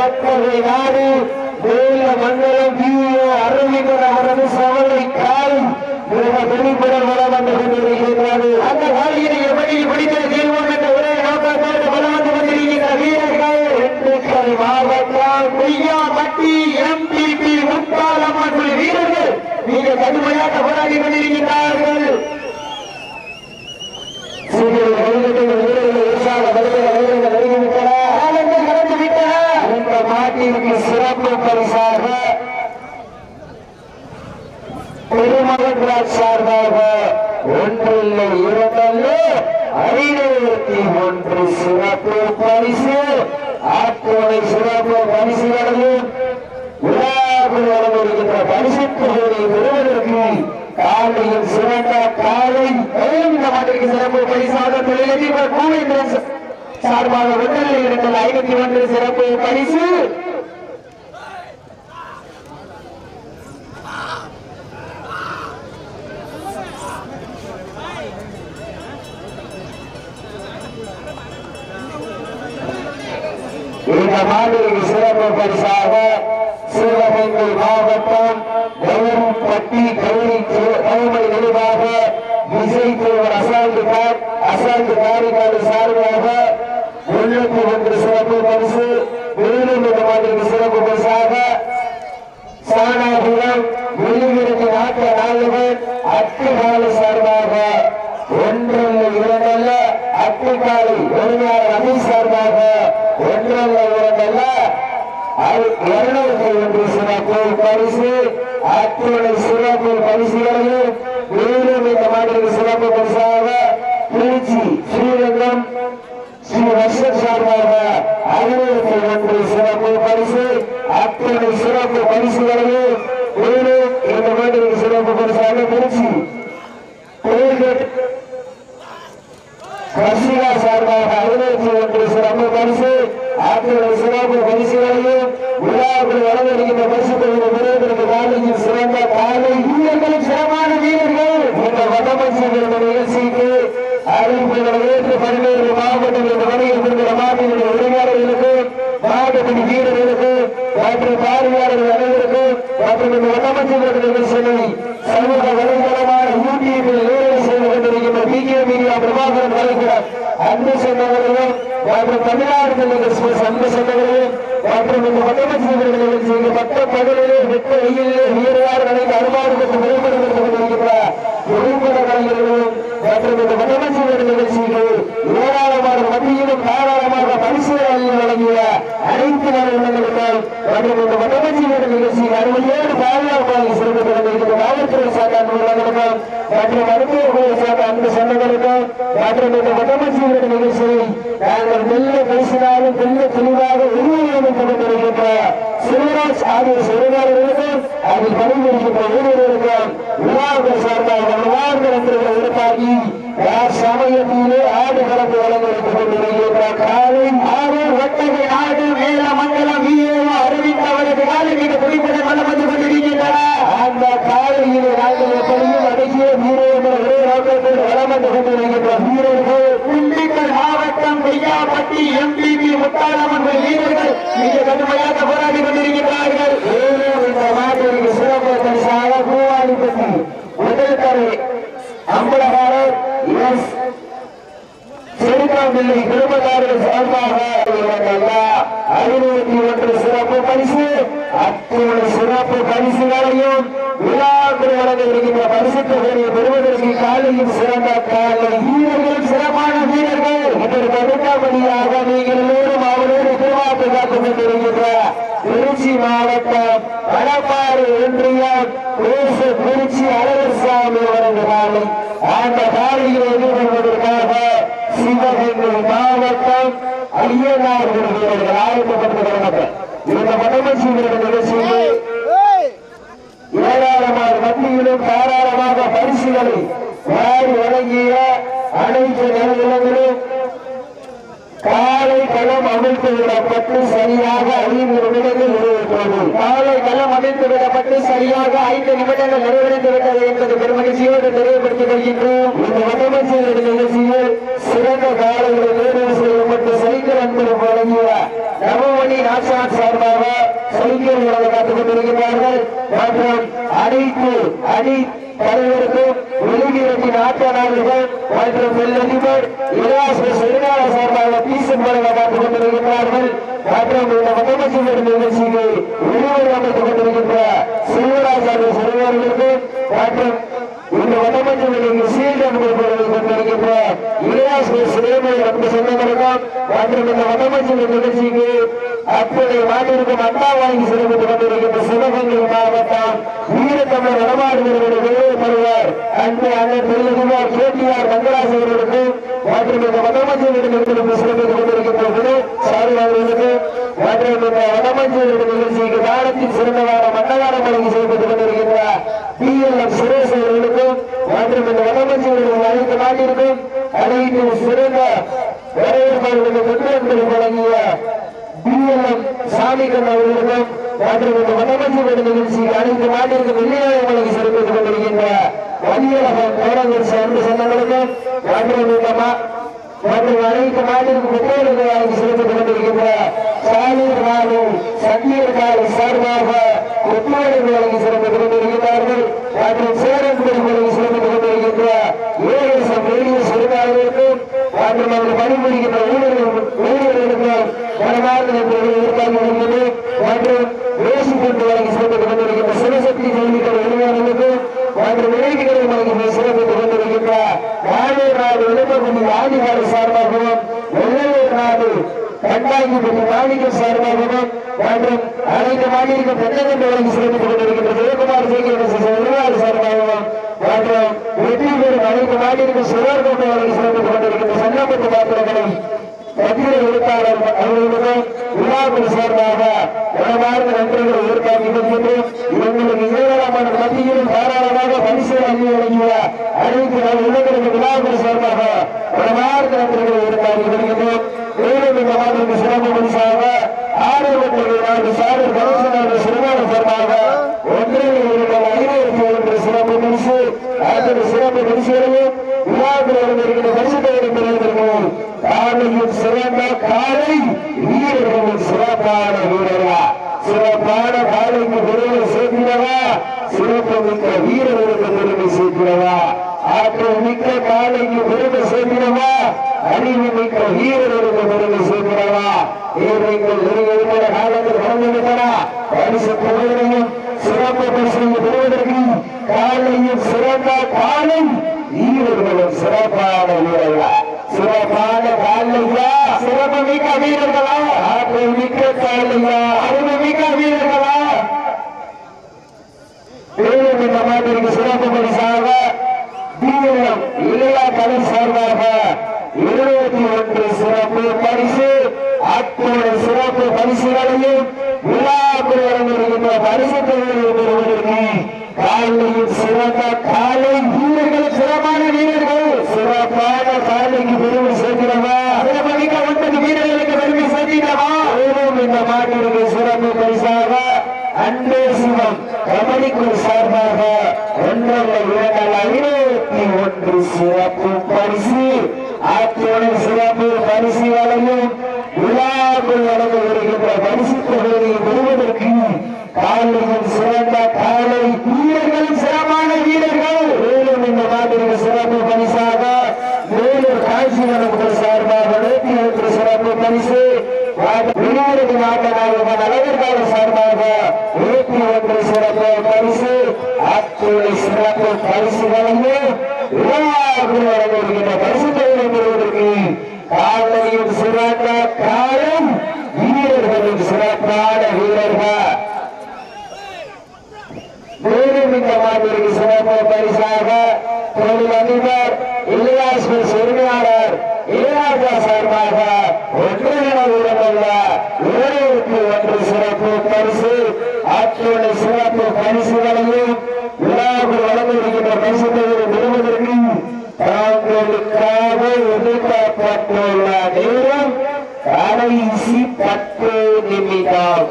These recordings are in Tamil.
பக்கவை நாடு வேல மண்டலம் வியூ அரவிந்தர் அவரது சவலை காலை மிக வெளிப்பட வளம் வந்து கொண்டிருக்கிறது அந்த காலையினை எப்படி பிடித்த தீர்வோம் என்ற ஒரே நோக்கத்தோடு வளம் வந்து கொண்டிருக்கின்ற வீரர்கள். திண்டுக்கல் மாவட்டம் கொய்யாமட்டி எம்பிபி முத்தாலம்மன் குழு வீரர்கள். மிக கடுமையாக போராடி கொண்டிருக்கிறார்கள் சீக்கிரம் கைதட்டுங்கள் வீரர்கள் உற்சாக வருகிற வீரர்கள் நெருங்கிவிட்டன ஆனந்தம் கடந்து விட்டன இந்த மாட்டிற்கு சிறப்பு பரிசாக திருமகன்ராஜ் சார்பாக ஒன்றில்லை இரண்டல்ல. ஐநூத்தி ஒன்று சிறப்பு பரிசு. ஆற்றோலை சிறப்பு பரிசுகளையும் விழாவில் வரவிருக்கின்ற பரிசுக்கு பெறுவதற்கு காலையில் சிறந்த காலை மேலும் இந்த மாட்டிற்கு சிறப்பு பரிசாக தொழிலதிபர் கூவேந்திரன் சார்பாக ஒன்றில் இரண்டு ஐநூத்தி ஒன்று சிறப்பு பரிசு. இந்த மாதிரி சிறப்பு பரிசாக சிவகங்கை மாவட்டம் கௌரவப்பட்டி கௌரி கௌமை நினைவாக விஜய் தேவர் அசால்ட் கார் அசாந்து காரிக்காடு சார்பாக முன்னூத்தி ஒன்று சிறப்பு பரிசு மேலும் இந்த மாதிரி சிறப்பு பரிசாக சாணாபுரம் வெளியிருக்கு நாட்டு நாயகன் அத்துகால சார்பாக ஒன்று இரண்டல்ல அட்டுக்காலை ஒருநாள் அணி ஒன்றல்ல இரண்டல்ல இருநூத்தி ஒன்று சிறப்பு. பரிசு அத்துணை சிறப்பு. பரிசுகளையும் மேலும் இந்த மாதிரி சிறப்பு பரிசாக திருச்சி ஸ்ரீரங்கம் ஸ்ரீ வர்ஷன் சார்பாக ஐநூத்தி ஒன்று சிறப்பு பரிசு அத்தனை சிறப்பு பரிசுகளையும் மேலும் இந்த மாதிரி சிறப்பு பரிசாக திருச்சி. டோல்கேட் ரஷ்யா சார்பாக ஐநூத்தி ஒன்று சிறப்பு பரிசு அத்தனை சிறப்பு பரிசுகளையும் விழாவில் வழங்கப்படுகின்ற பரிசு தொகுதி பெறுவதற்கு காலையில் சிறந்த காலை. வீரர்களும் சிறப்பான வீரர்கள். இந்த வடமஞ்சி நிகழ்ச்சிக்கு அறிவிப்புகளை ஏற்று பல்வேறு மாவட்டங்களில் வணிகத்திற்கு மாநில உரிமையாளர்களுக்கு மாவட்டத்தின் வீரர்களுக்கு மற்றும் பார்வையாளர்கள் அனைவருக்கும் மற்றும் இந்த வட்டமஞ்சி நிகழ்ச்சிகளை சமூக வலைதளமான யூடியூபில் நேரடி செய்து கொண்டிருக்கின்ற மீடியா பிரபாகரன் வலைகிறார் அன்பு சொந்தங்களையும் மற்றும் தமிழ்நாடு எக்ஸ்பிரஸ் அன்பு சொந்தங்களையும் மற்றும் இந்த வட்டமஞ்சி நிகழ்ச்சிக்கு பட்ட பகலிலே வெட்ட வெயிலே வீரரார் நினைத்து அருமாறு பெற்று கலைஞர்களும் மற்றும் இந்த வட்டமஞ்சி நிகழ்ச்சிக்கு ஏராளமான மத்தியிலும் தாராளமாக பரிசுகளை வழங்கிய அனைத்து நிறுவனங்களுக்கும் மற்றும் இந்த வட்டமஞ்சி நிகழ்ச்சிக்கு அறுபடியோடு பாதுகாப்பாக சிறப்பு தொடங்கியிருக்கிற காவல்துறை சார்ந்த அன்புகளுக்கும் மற்றும் மருத்துவர்களை சார்ந்த அன்பு சொந்தங்களுக்கும் மற்றும் இந்த வட்டமஞ்சி நிகழ்ச்சியை நாங்கள் மெல்ல பேசினாலும் மெல்ல தெளிவாக உருவமைத்துக் கொண்டிருக்கின்ற சிவராஜ் ஆகிய சிறுவர்களுக்கும் அதில் பணிபுரிகின்ற ஊழியர்களுக்கும் உலாவுகள் சார்பாக விழாவுகள் நன்றிகளை உருவாக்கி யார் சமயத்திலே ஆடு கலந்து வழங்கி வருகின்ற காலை ஆறு ஒட்டகை ஆடு மேல மண்டலம் வீரோ அறிவித்த அவரது காலை மீது குறிப்பிட வளம் வந்து கொண்டிருக்கின்றன அந்த காலையில் நாங்கள் எப்படியும் அடக்கிய வீரர்கள் ஒரே நோக்கத்தில் வளம் வந்து வீரர்கள் திண்டுக்கல் மாவட்டம் கொய்யாப்பட்டி எம்பிபி முத்தாளமன்ற வீரர்கள் மிக கடுமையாக போராடி கொண்டிருக்கிறார்கள் மேலும் இந்த மாட்டிற்கு சிறப்பு பரிசாக பூவாடிப்பட்டி முதல் தரை அம்பலகாரர் எஸ் சிறுகாம்பிள்ளை குடும்பத்தார்கள் சார்பாக ஐநூத்தி ஒன்று சிறப்பு பரிசு அத்துணை சிறப்பு பரிசுகளையும் விழாக்கள் வழங்க இருக்கின்ற பரிசு தொகையை பெறுவதற்கு காலையில் சிறந்த காலை வீரர்கள் சிறப்பான வீரர்கள் இதற்கு அடுத்தபடியாக நீங்கள் எல்லோரும் அவரோடு திருவாக்கு காத்துக் கொண்டிருக்கின்ற திருச்சி மாவட்டம் கடப்பாறு ஒன்றியம் திருச்சி அவரது காலை அந்த காலையை எதிர்கொள்வதற்காக சிவகங்கை மாவட்டம் ஐயனார் வீரர்கள் ஆயத்தப்பட்டு இந்த மதமசி நிகழ்ச்சியில் ஏராளமான மத்தியிலும் தாராளமாக பரிசுகளை வாரி வழங்கிய அனைத்து நிலையிலும் காலை களம் அமைத்து விடப்பட்டு சரியாக ஐந்து நிமிடங்கள் நிறைவேற்றது. காலை களம் அமைத்து விடப்பட்டு சரியாக ஐந்து நிமிடங்கள் நிறைவடைந்து விட்டது என்பது பெருமகிழ்ச்சியோடு தெரியப்படுத்திக் கொள்கின்றோம். இந்த வட்டமச்சியர் நிகழ்ச்சியில் சிறந்த காலங்களை தேர்வு செய்யப்பட்டு சைக்கிள் அன்பு வழங்கிய நவமணி நாசார் சார்பாக வழங்க காத்துக் கொண்டிருக்கிறார்கள் மற்றும் அனைத்து அணி தலைவருக்கும் வெளிவீரத்தின் ஆட்டநாயகர்கள் மற்றும் வெள்ளதிபர் இலவாச செருகால சார்பாக பீசன் வழங்க காத்துக் கொண்டிருக்கிறார்கள் மற்றும் இந்த மதமசி நிகழ்ச்சிக்கு விரிவுரை அமைத்துக் கொண்டிருக்கின்ற செல்வராஜ் சிறுவர்களுக்கு மற்றும் இந்த வடமஞ்சளில் சீர்டம் கொண்டிருக்கின்ற இளையாசிரியர் சிறுமை ரத்த சொந்தங்களுக்கும் மற்றும் இந்த வடமஞ்சள் நிகழ்ச்சிக்கு அப்போதைய மாநிலம் அண்ணா வாங்கி சிறப்பித்துக் கொண்டிருக்கின்ற சிவகங்கை மாவட்டம் வீரத்தமிழ் வடமாடு வருவார் அன்பு அண்ணன் தொழிலதிபர் கேடிஆர் மங்கராஜ் அவர்களுக்கு மற்றும் இந்த வடமஞ்சள் நிகழ்ச்சிக்கு சிறப்பித்துக் கொண்டிருக்கின்ற குழு சாரி அவர்களுக்கு மற்றும் இந்த வடமஞ்சள் நிகழ்ச்சிக்கு வாரத்தில் சிறந்தவார மன்னவாரம் வழங்கி சிறப்பித்துக் கொண்டிருக்கின்ற பி எல் எம் சுரேஷ் அவர்களுக்கும் மற்றும் இந்த வடமஞ்சள் அனைத்து நாட்டிற்கும் அனைத்து சிறந்த வரவேற்பாளர்களுக்கு முன்னேற்றம் வழங்கிய பிஎல்எம் அவர்களுக்கும் மற்றும் இந்த அனைத்து நாட்டிற்கும் வெள்ளியாளர் வழங்கி சிறப்பித்துக் கொண்டிருக்கின்ற வலியழகம் பேரரசு சொந்தங்களுக்கும் மற்றும் இந்த மற்றும் அனைத்து நாட்டிற்கும் முன்னேற்றம் சிறப்பித்துக் கொண்டிருக்கின்ற சாலிர் நாடு சங்கீர் காலை சார்பாக ஒத்துழைப்பு சிறப்பித்துக் கொண்டிருக்கிறார்கள் மற்றும் வழங்கி சிறப்பித்துக் கொண்டிருக்கின்ற ஏஎஸ்எம் ரேடியோ சிறுநாயகருக்கும் மற்றும் அவர் பணிபுரிகின்ற ஊழியர்கள் ஊழியர்களுக்கும் மனமார்ந்த நன்றிகளை உறுத்தாக்கி வருகிறது மற்றும் வேசி கொண்டு வழங்கி சிறப்பித்துக் கொண்டிருக்கின்ற சிவசக்தி ஜெயிக்கிற வெளியாளர்களுக்கும் மற்றும் இளைஞர்களை வழங்கி சிறப்பித்துக் கொண்டிருக்கின்ற நாடூர் நாடு விழுப்புரம் ஆதிகாரி சார்பாகவும் வெள்ளையூர் நாடு கண்டாங்கிப்பட்டி மாநில சார்பாகவும் மற்றும் அனைத்து மாநில பெண்ணகண்டு வழங்கி கொண்டிருக்கின்ற ஜெயக்குமார் ஜெயகிரன் நிர்வாக மற்றும் வெற்றி பெறும் அனைத்து நாள் சுவர் கொண்டு வழங்கி சிறப்பித்துக் கொண்டிருக்கின்ற சங்கப்பட்டு பாத்திரங்களை எழுத்தாளர் அவர்களுக்கும் விழாக்கள் சார்பாக மனமார்ந்த நன்றிகளை உயர்த்தாக்கி இவங்களுக்கு ஏராளமான மத்தியிலும் தாராளமாக பரிசு வழங்கிய அனைத்து விழாக்கள் சார்பாக வருகின்றோம் மேலும் இந்த மாதிரி சிறப்பு பரிசாக ஆரோக்கிய நாடு சாரு கணேசனாடு சிறுவன சார்பாக ஒன்றில் ஐநூறு ஒன்று சிறப்பு பரிசு அந்த சிறப்பு பரிசுகளையும் விழாக்கள் இருக்கிற பரிசுகளை பெறுவதற்கும் காலையும் சிறந்த காலை வீரர்களும் சிறப்பான வீரர்களா. சிறப்பான காலைக்கு பெருமை சேர்க்கிறவா? சிறப்பு மிக்க வீரர்களுக்கு பெருமை சேர்க்கிறவா? ஆற்றல் மிக்க காலைக்கு பெருமை சேர்க்கிறவா? அறிவு மிக்க வீரர்களுக்கு பெருமை சேர்க்கிறவா? நீங்கள் இருக்கிற காலத்தில் வழங்கிவிட்டன பரிசு புகழையும் சிறப்பு பரிசையும் பெறுவதற்கு சிறந்த வீரர்களும் சிறப்பான வீரர்களா? சிறப்பான காலையா? சிறப்பு மிக்க வீரர்களா? ஆற்றல் மிக்க காலையா? மிக்க வீரர்களா? மேலும் இந்த சிறப்பு பரிசாக இளையா கலை சார்பாக இருபத்தி ஒன்று சிறப்பு பரிசு அத்துணை சிறப்பு பரிசுகளையும் விழாக்குள் வழங்கியிருக்கின்ற பரிசு தொகையை பெறுவதற்கு காலையில் சிறந்த காலை வீரர்கள் சிறப்பான வீரர்கள். சிறப்பான காலைக்கு பெருமை சேர்க்கிறவா சிறப்பமிக்க ஒன்பது வீரர்களுக்கு பெருமை சேர்க்கிறவா மேலும் இந்த மாட்டிற்கு சிறப்பு பரிசாக அன்பே சிவம் கபடிக்குள் சார்பாக ஒன்றல்ல இரண்டல்ல இருபத்தி ஒன்று சிறப்பு பரிசு அத்துணை சிறப்பு பரிசுகளையும் விழாக்குள் வழங்க வருகின்ற பரிசு தொகையை பெறுவதற்கு காலையில் சிறந்த காலை வீரர்களும் சிறப்பான வீரர்கள் மேலும் இந்த மாதிரிக்கு சிறப்பு பரிசாக மேலும் காஞ்சிபுரம் சார்பாக நூற்றி ஒன்று சிறப்பு பரிசு வெளியூருக்கு நாட்டமாக நலவிற்கான சார்பாக நூற்றி ஒன்று சிறப்பு பரிசு அத்துணை சிறப்பு பரிசு வழங்கி வழங்க வருகின்ற பரிசு தொகையை பெறுவதற்கு காலையில் சிறந்த காலம் வீரர்களின் சிறப்பான வீரர்கள். மேலும் இந்த மாதிரிக்கு சிறப்பு பரிசாக தொழில் அதிபர் இளையாஸ்வர் உரிமையாளர் இளையாஜா சார்பாக ஒன்றிய வீரமல்ல இருபத்தி ஒன்று சிறப்பு பரிசு அத்துணை சிறப்பு பரிசுகளையும் விழாவில் வழங்கியிருக்கின்ற பரிசுகளை பெறுவதற்கு தாங்களுக்காக ஒதுக்கப்பட்டுள்ள நேரம் கடைசி பத்து நிமிடம்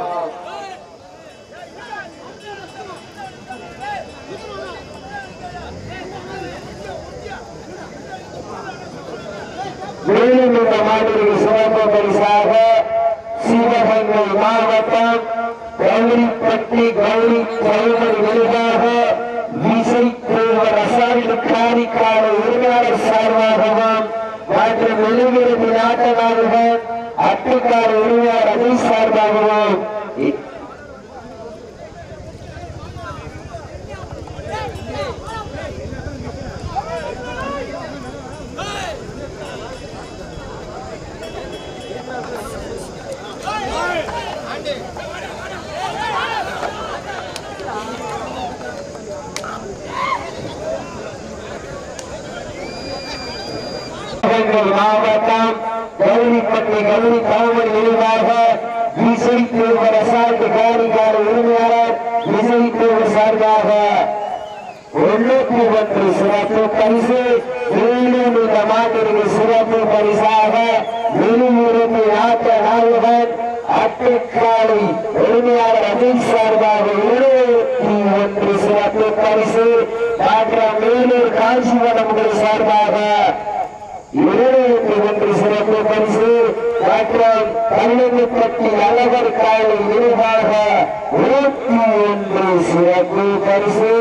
மேலும் இந்த மாதிரி சிறப்பு பரிசாக சிவகங்கை மாவட்டம் கௌரிப்பட்டி கௌரி தலைவர் எளிதாக விசை தேவர் அசாரில் காரிக்கால உரிமையாளர் சார்பாகவும் மற்றும் வெளிவிருது நாட்டனார்கள் அட்டுக்கார உரிமையாளர் அஜய் சார்பாகவும் இ- சிவகங்கை மாவட்டம் கௌரிப்பட்டி கல்லூரி காவல் நினைவாக இசை தேவர் அசால்ட் காரிக்கார உரிமையாளர் இசை தேர்வு சார்பாக ஒன்று சிறப்பு பரிசு மேலும் இந்த மாட்டிற்கு சிறப்பு பரிசாக வெளியூருக்கு நாட்ட நாயகன் அட்டுக்காலை உரிமையாளர் அஜய் சார்பாக இருபத்தி ஒன்று சிறப்பு பரிசு டாக்டர் மேலூர் காஞ்சிவனம் சார்பாக இருநூற்றி மற்றும் பன்னெண்டுப்பட்டி அழகர் காலை நினைவாக நூற்றி ஒன்று சிறப்பு பரிசு.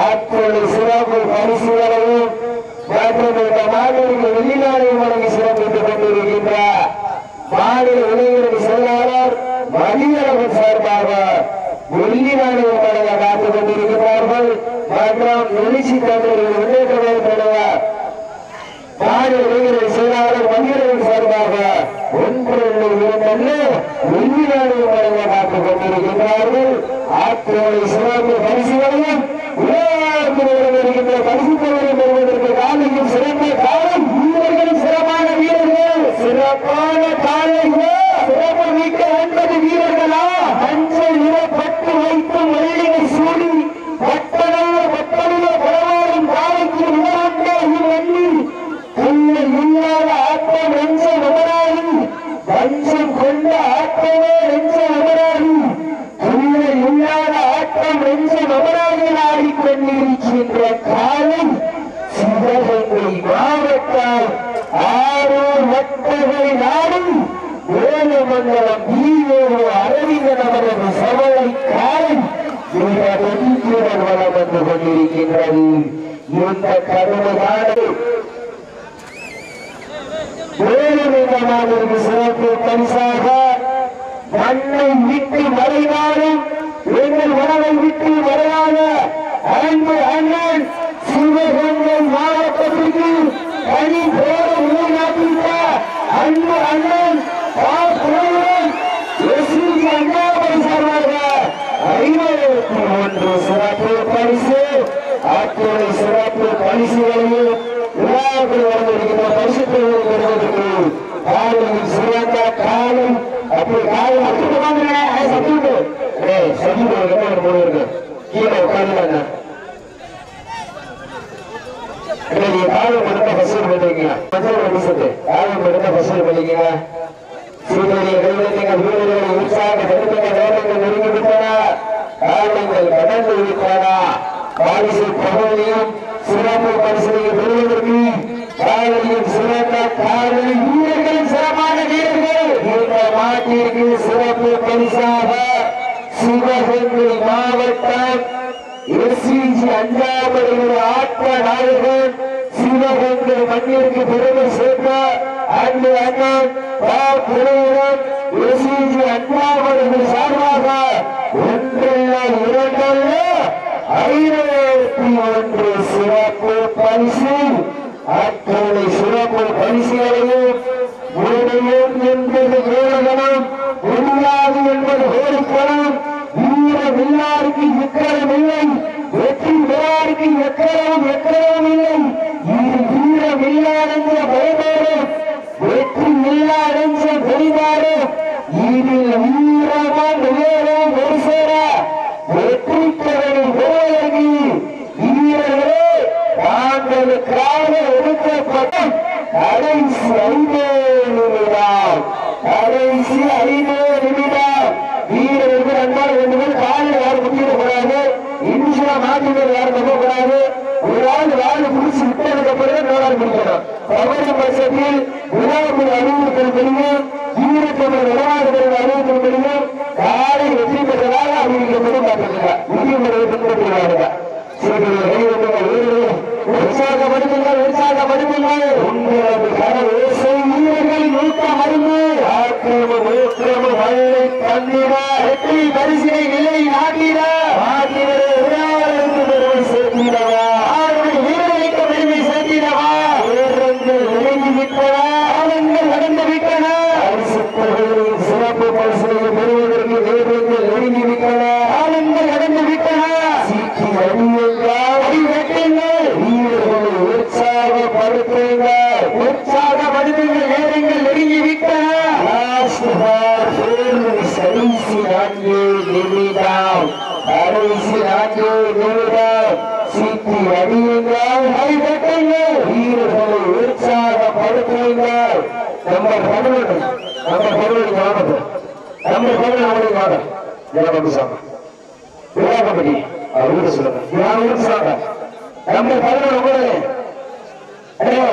அத்தோடு சிறப்பு பரிசுகளையும் மற்றும் இந்த மாநில வெளிநாடு வழங்கி சிறப்பித்துக் கொண்டிருக்கின்ற மாநில இளைஞரணி செயலாளர் மதியழகன் சார்பாக வெளிநாடு வழங்க காத்துக் கொண்டிருக்கிறார்கள். மற்றும் எழுச்சி தமிழர்கள் முன்னேற்ற தலைவர் மாநில இளைஞர்கள் செயலாளர் மதியழகன் சார்பாக ஒன்று இரண்டல்ல வெளிநாடு வழங்க காத்துக் கொண்டிருக்கிறார்கள் ஆற்றலை சிறப்பு பரிசுகளையும் விளையாட்டு வருகின்ற பரிசுகளை பெறுவதற்கு காலையும் சிறந்த காலம். வீரர்களும் சிறப்பான வீரர்கள். சிறப்பான காலைகள் ஆட்டமே நெஞ்ச நபராகி உன்னை இல்லாத ஆட்டம் நெஞ்ச நபராகி ஆடிக்கொண்டிருக்கின்ற காலம் சிவகங்கை ஆரூர் வட்டகை நாடும் ஈரோடு அரவிந்தன் அவரது காலம் மிக வளம் வந்து கொண்டிருக்கின்றது. இந்த சிறப்பு பரிசாக மண்ணை விட்டு மறைவாரும் எங்கள் உணவை விட்டு மறையாத அன்பு அண்ணன் சிவகங்கை மாவட்டத்திற்கு தனி பேர உருவாக்கிட்ட அன்பு அண்ணன் பா. புலவன் எஸ்வி அண்ணாமலை சார்பாக ஐநூத்தி ஒன்று சிறப்பு பரிசு அத்துறை சிறப்பு பரிசுகளையும் விழாக்கள் வழங்கியிருக்கின்ற பரிசுத்தை பெறுவதற்கு காலையில் சிறந்த காலம் அப்படி காலம் அப்படி வாங்க சத்துட்டு ஏய் சத்துட்டு எங்க ஒரு மூணு இருக்கு கீழே உட்காந்து நீங்க காலம் எடுத்த வசூல் பண்ணிக்கங்க மஞ்சள் பரிசுட்டு காலம் எடுத்த வசூல் பண்ணிக்கங்க சீக்கிரம் வீரர்களை உற்சாக தடுத்த நேரங்கள் நெருங்கி கடந்து விட்டன பாரிசு பகுதியும் சிறப்பு பரிசீலனை பெறுவதற்கு காலையில் சிறந்த காலை வீரர்கள் சிறப்பான வீரர்கள் இந்த மாட்டிற்கு சிறப்பு பரிசாக சிவகங்கை மாவட்டம் எஸ்சிஜி அஞ்சாவது ஆட்ட நாயகன் சிவகங்கை மண்ணிற்கு பெருமை சேர்த்த அன்பு அண்ணன் பா. புலையுடன் சார்பாக ஒன்றல்ல இரண்டல்ல ஐநூத்தி ஒன்று சிறப்பு பரிசு அத்தனை சிறப்பு பரிசுகளையும் முடியும் என்பது வேலகனம் முடியாது என்பது கோரிக்கணும் வீரம் எல்லாருக்கு எக்கரம் இல்லை சாதி மேல் யாரும் நம்பக்கூடாது? ஒரு ஆள் வாழை முடிச்சு விட்டதுக்கு அப்புறம் நோயாளி முடிக்கணும் தமிழக பட்சத்தில் விழாவுக்கு அறிவுறுத்தல் தெரியும் ஈரத்தோட விளையாடுதல் அறிவுறுத்தல் நிலை நாட்டினா நாட்டினர் சீட்டி அடியுங்கள் வீரர்களை உற்சாகப்படுத்துங்கள். மாவட்டம் மாவட்டம் சொல்லுங்க.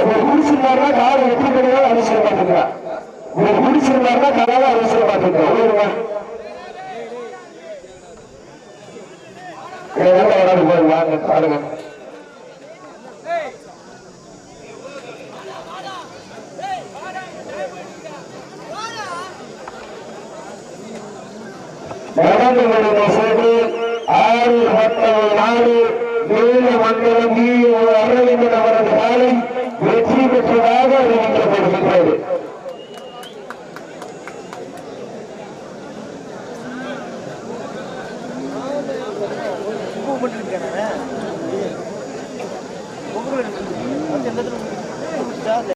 ஒரு குடிச்சிருந்தாருன்னா காலை எப்படி கிடையாது அவசியம் பார்த்துக்கிறா ஒரு குடிச்சிருந்தாருன்னா கதாவை அவசியம் பார்த்துக்கிறா வாங்க பாருங்க. நடந்து கொண்டிருந்த ஆறு மக்களை நாடு நீல மண்டலம் அரவிந்தன் அவரது